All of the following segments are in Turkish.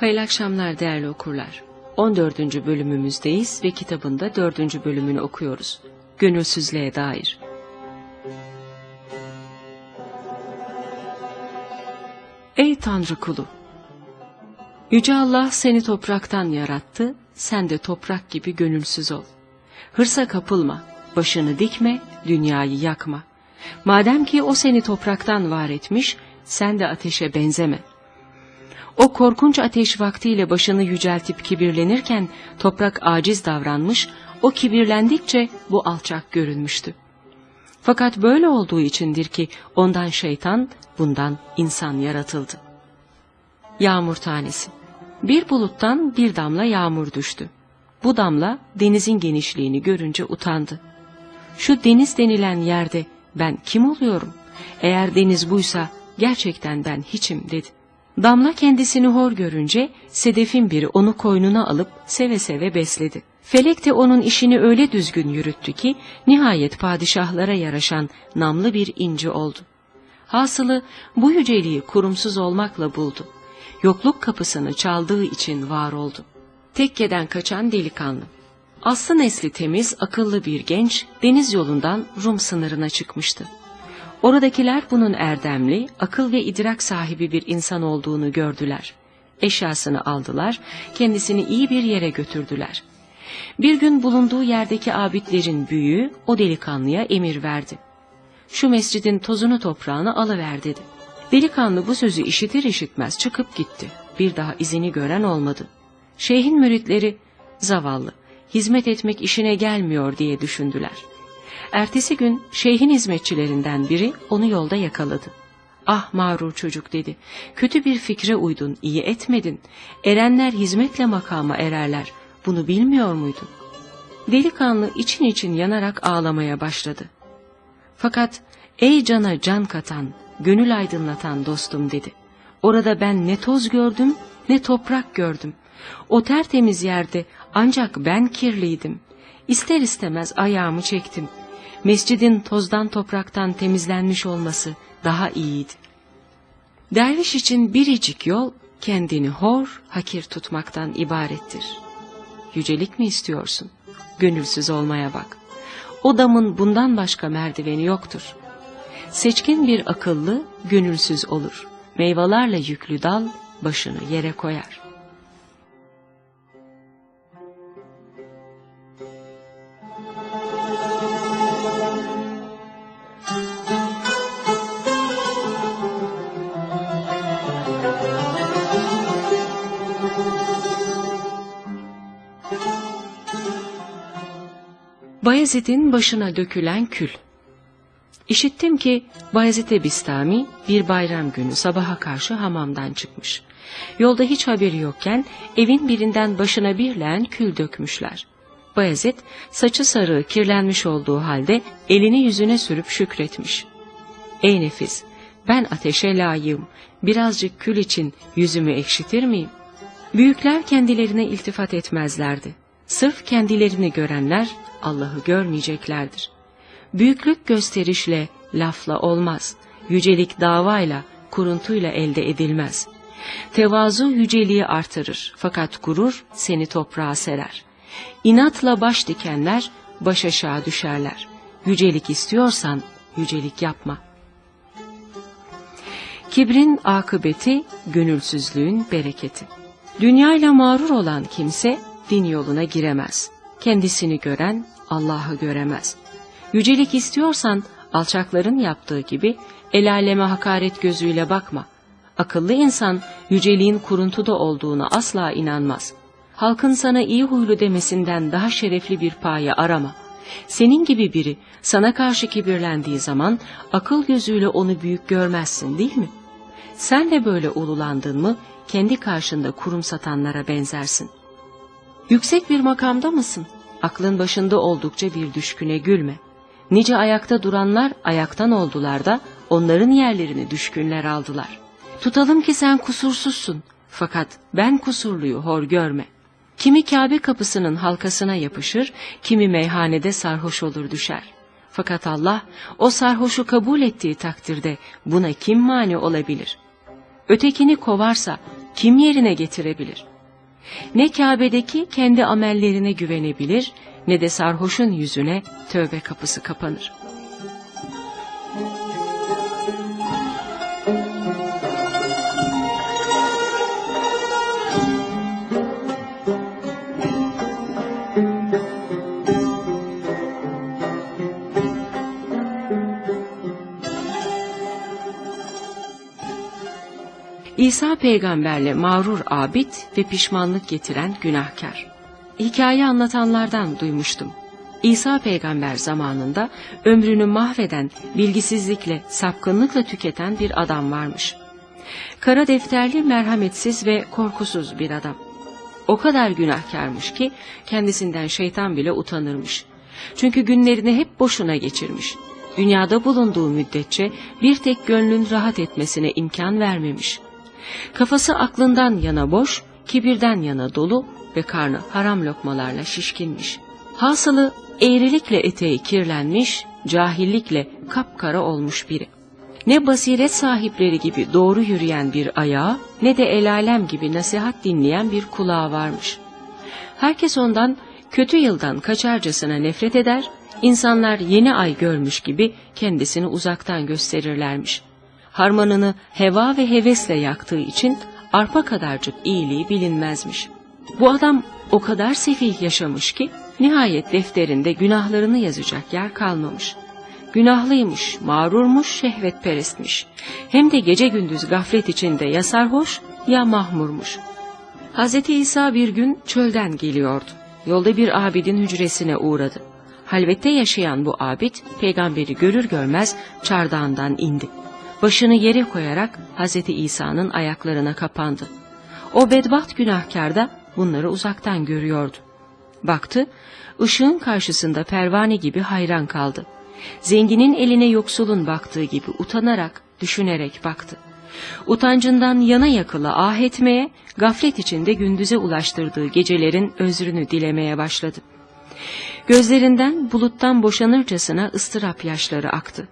Hayırlı akşamlar değerli okurlar. 14. bölümümüzdeyiz ve kitabın da 4. bölümünü okuyoruz. Gönülsüzlüğe dair. Ey Tanrı kulu! Yüce Allah seni topraktan yarattı, sen de toprak gibi gönülsüz ol. Hırsa kapılma, başını dikme, dünyayı yakma. Madem ki o seni topraktan var etmiş, sen de ateşe benzeme. O korkunç ateş vaktiyle başını yüceltip kibirlenirken toprak aciz davranmış, o kibirlendikçe bu alçak görülmüştü. Fakat böyle olduğu içindir ki ondan şeytan, bundan insan yaratıldı. Yağmur tanesi. Bir buluttan bir damla yağmur düştü. Bu damla denizin genişliğini görünce utandı. Şu deniz denilen yerde ben kim oluyorum? Eğer deniz buysa gerçekten ben hiçim dedi. Damla kendisini hor görünce sedefin biri onu koynuna alıp seve seve besledi. Felek de onun işini öyle düzgün yürüttü ki nihayet padişahlara yaraşan namlı bir inci oldu. Hasılı bu yüceliği kurumsuz olmakla buldu. Yokluk kapısını çaldığı için var oldu. Tekkeden kaçan delikanlı. Aslı nesli temiz, akıllı bir genç deniz yolundan Rum sınırına çıkmıştı. Oradakiler bunun erdemli, akıl ve idrak sahibi bir insan olduğunu gördüler. Eşyasını aldılar, kendisini iyi bir yere götürdüler. Bir gün bulunduğu yerdeki abidlerin büyüğü o delikanlıya emir verdi. Şu mescidin tozunu toprağını alıver dedi. Delikanlı bu sözü işitir işitmez çıkıp gitti. Bir daha izini gören olmadı. Şeyhin müritleri zavallı, hizmet etmek işine gelmiyor diye düşündüler. Ertesi gün şeyhin hizmetçilerinden biri onu yolda yakaladı. Ah mağrur çocuk dedi. Kötü bir fikre uydun, iyi etmedin. Erenler hizmetle makama ererler. Bunu bilmiyor muydun? Delikanlı için için yanarak ağlamaya başladı. Fakat ey cana can katan, gönül aydınlatan dostum dedi. Orada ben ne toz gördüm ne toprak gördüm. O tertemiz yerde ancak ben kirliydim. İster istemez ayağımı çektim. Mescidin tozdan topraktan temizlenmiş olması daha iyiydi. Derviş için biricik yol kendini hor, hakir tutmaktan ibarettir. Yücelik mi istiyorsun? Gönülsüz olmaya bak. O damın bundan başka merdiveni yoktur. Seçkin bir akıllı gönülsüz olur. Meyvelerle yüklü dal başını yere koyar. Bayezid'in başına dökülen kül. İşittim ki Bayezid Bistami bir bayram günü sabaha karşı hamamdan çıkmış. Yolda hiç haberi yokken evin birinden başına bir leğen kül dökmüşler. Bayezid saçı sarı kirlenmiş olduğu halde elini yüzüne sürüp şükretmiş. Ey nefis ben ateşe layığım birazcık kül için yüzümü ekşitir miyim? Büyükler kendilerine iltifat etmezlerdi. Sırf kendilerini görenler Allah'ı görmeyeceklerdir. Büyüklük gösterişle, lafla olmaz. Yücelik davayla, kuruntuyla elde edilmez. Tevazu yüceliği artırır fakat gurur seni toprağa serer. İnatla baş dikenler baş aşağı düşerler. Yücelik istiyorsan yücelik yapma. Kibrin akıbeti, gönülsüzlüğün bereketi. Dünyayla mağrur olan kimse din yoluna giremez. Kendisini gören Allah'ı göremez. Yücelik istiyorsan alçakların yaptığı gibi el aleme hakaret gözüyle bakma. Akıllı insan yüceliğin kuruntuda olduğunu asla inanmaz. Halkın sana iyi huylu demesinden daha şerefli bir paye arama. Senin gibi biri sana karşı kibirlendiği zaman akıl gözüyle onu büyük görmezsin değil mi? Sen de böyle ululandın mı kendi karşında kurum satanlara benzersin. Yüksek bir makamda mısın? Aklın başında oldukça bir düşküne gülme. Nice ayakta duranlar ayaktan oldular da onların yerlerini düşkünler aldılar. Tutalım ki sen kusursuzsun fakat ben kusurluyu hor görme. Kimi Kabe kapısının halkasına yapışır, kimi meyhanede sarhoş olur düşer. Fakat Allah o sarhoşu kabul ettiği takdirde buna kim mani olabilir? Ötekini kovarsa kim yerine getirebilir? Ne Kabe'deki kendi amellerine güvenebilir ne de sarhoşun yüzüne tövbe kapısı kapanır. İsa peygamberle mağrur abid ve pişmanlık getiren günahkar. Hikaye anlatanlardan duymuştum. İsa peygamber zamanında ömrünü mahveden, bilgisizlikle, sapkınlıkla tüketen bir adam varmış. Kara defterli, merhametsiz ve korkusuz bir adam. O kadar günahkarmış ki kendisinden şeytan bile utanırmış. Çünkü günlerini hep boşuna geçirmiş. Dünyada bulunduğu müddetçe bir tek gönlün rahat etmesine imkan vermemiş. Kafası aklından yana boş, kibirden yana dolu ve karnı haram lokmalarla şişkinmiş. Hasılı eğrilikle eteği kirlenmiş, cahillikle kapkara olmuş biri. Ne basiret sahipleri gibi doğru yürüyen bir ayağı ne de el alem gibi nasihat dinleyen bir kulağı varmış. Herkes ondan kötü yıldan kaçarcasına nefret eder, insanlar yeni ay görmüş gibi kendisini uzaktan gösterirlermiş. Harmanını heva ve hevesle yaktığı için arpa kadarcık iyiliği bilinmezmiş. Bu adam o kadar sefih yaşamış ki nihayet defterinde günahlarını yazacak yer kalmamış. Günahlıymış, mağrurmuş, şehvetperestmiş. Hem de gece gündüz gaflet içinde ya sarhoş ya mahmurmuş. Hz. İsa bir gün çölden geliyordu. Yolda bir abidin hücresine uğradı. Halvette yaşayan bu abid peygamberi görür görmez çardağından indi. Başını yere koyarak Hz. İsa'nın ayaklarına kapandı. O bedbaht günahkar da bunları uzaktan görüyordu. Baktı, ışığın karşısında pervane gibi hayran kaldı. Zenginin eline yoksulun baktığı gibi utanarak, düşünerek baktı. Utancından yana yakıla ah etmeye, gaflet içinde gündüze ulaştırdığı gecelerin özrünü dilemeye başladı. Gözlerinden buluttan boşanırcasına ıstırap yaşları aktı.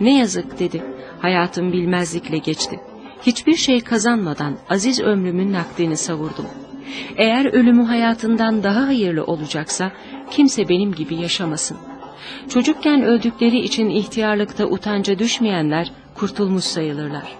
Ne yazık dedi, hayatım bilmezlikle geçti. Hiçbir şey kazanmadan aziz ömrümün nakdini savurdum. Eğer ölümü hayatından daha hayırlı olacaksa kimse benim gibi yaşamasın. Çocukken öldükleri için ihtiyarlıkta utanca düşmeyenler kurtulmuş sayılırlar.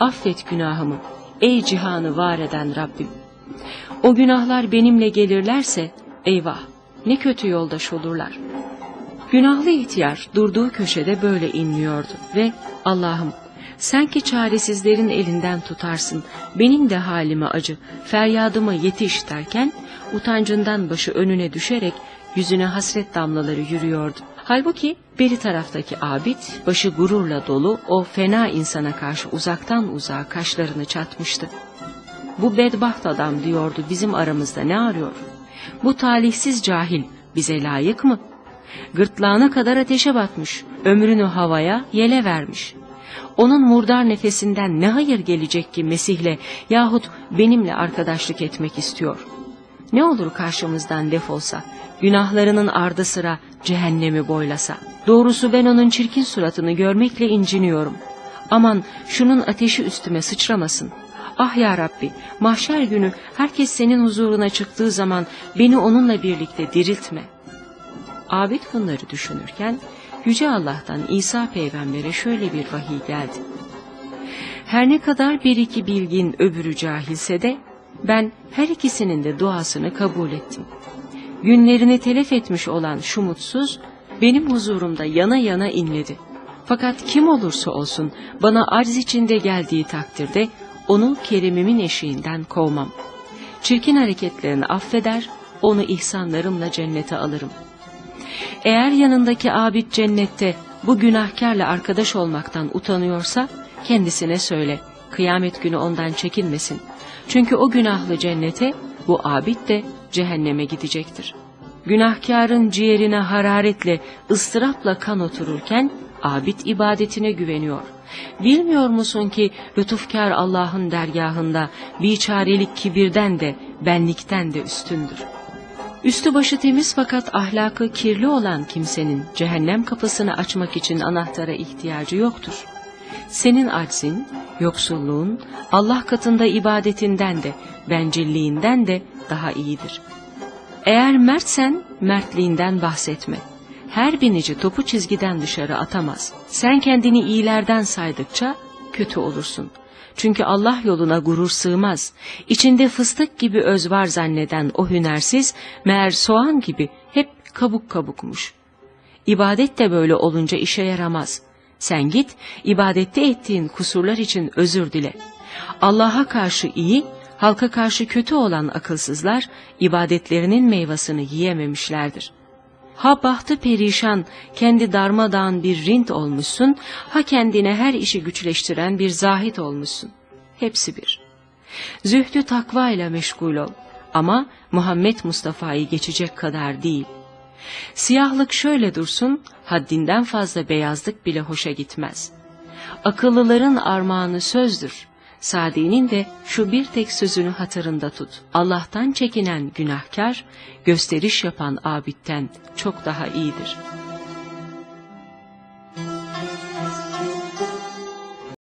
Affet günahımı, ey cihanı var eden Rabbim. O günahlar benimle gelirlerse eyvah ne kötü yoldaş olurlar. Günahlı ihtiyar durduğu köşede böyle inliyordu ve Allah'ım sen ki çaresizlerin elinden tutarsın, benim de halime acı, feryadıma yetiş derken, utancından başı önüne düşerek yüzüne hasret damlaları yürüyordu. Halbuki beri taraftaki abid, başı gururla dolu o fena insana karşı uzaktan uzağa kaşlarını çatmıştı. Bu bedbaht adam diyordu bizim aramızda ne arıyor? Bu talihsiz cahil bize layık mı? Gırtlağına kadar ateşe batmış, ömrünü havaya, yele vermiş. Onun murdar nefesinden ne hayır gelecek ki Mesih'le yahut benimle arkadaşlık etmek istiyor. Ne olur karşımızdan defolsa, günahlarının ardı sıra cehennemi boylasa. Doğrusu ben onun çirkin suratını görmekle inciniyorum. Aman şunun ateşi üstüme sıçramasın. Ah ya Rabbi, mahşer günü herkes senin huzuruna çıktığı zaman beni onunla birlikte diriltme. Abid bunları düşünürken Yüce Allah'tan İsa peygambere şöyle bir vahiy geldi. Her ne kadar bir iki bilgin öbürü cahilse de ben her ikisinin de duasını kabul ettim. Günlerini telef etmiş olan şu mutsuz benim huzurumda yana yana inledi. Fakat kim olursa olsun bana arz içinde geldiği takdirde onu kerimimin eşiğinden kovmam. Çirkin hareketlerini affeder, onu ihsanlarımla cennete alırım. Eğer yanındaki abid cennette bu günahkarla arkadaş olmaktan utanıyorsa kendisine söyle, kıyamet günü ondan çekinmesin. Çünkü o günahlı cennete, bu abid de cehenneme gidecektir. Günahkarın ciğerine hararetle, ıstırapla kan otururken, abid ibadetine güveniyor. Bilmiyor musun ki lütufkar Allah'ın dergahında biçarelik kibirden de, benlikten de üstündür. Üstü başı temiz fakat ahlakı kirli olan kimsenin cehennem kapısını açmak için anahtara ihtiyacı yoktur. Senin aczin, yoksulluğun, Allah katında ibadetinden de, bencilliğinden de daha iyidir. Eğer mertsen, mertliğinden bahsetme. Her binici topu çizgiden dışarı atamaz. Sen kendini iyilerden saydıkça kötü olursun. Çünkü Allah yoluna gurur sığmaz. İçinde fıstık gibi öz var zanneden o hünersiz, meğer soğan gibi hep kabuk kabukmuş. İbadet de böyle olunca işe yaramaz. Sen git, ibadette ettiğin kusurlar için özür dile. Allah'a karşı iyi, halka karşı kötü olan akılsızlar, ibadetlerinin meyvasını yiyememişlerdir. Ha bahtı perişan, kendi darmadağın bir rint olmuşsun, ha kendine her işi güçleştiren bir zahit olmuşsun. Hepsi bir. Zühdü takva ile meşgul ol ama Muhammed Mustafa'yı geçecek kadar değil. Siyahlık şöyle dursun, haddinden fazla beyazlık bile hoşa gitmez. Akıllıların armağanı sözdür. Sadi'nin de şu bir tek sözünü hatırında tut. Allah'tan çekinen günahkar, gösteriş yapan abitten çok daha iyidir.''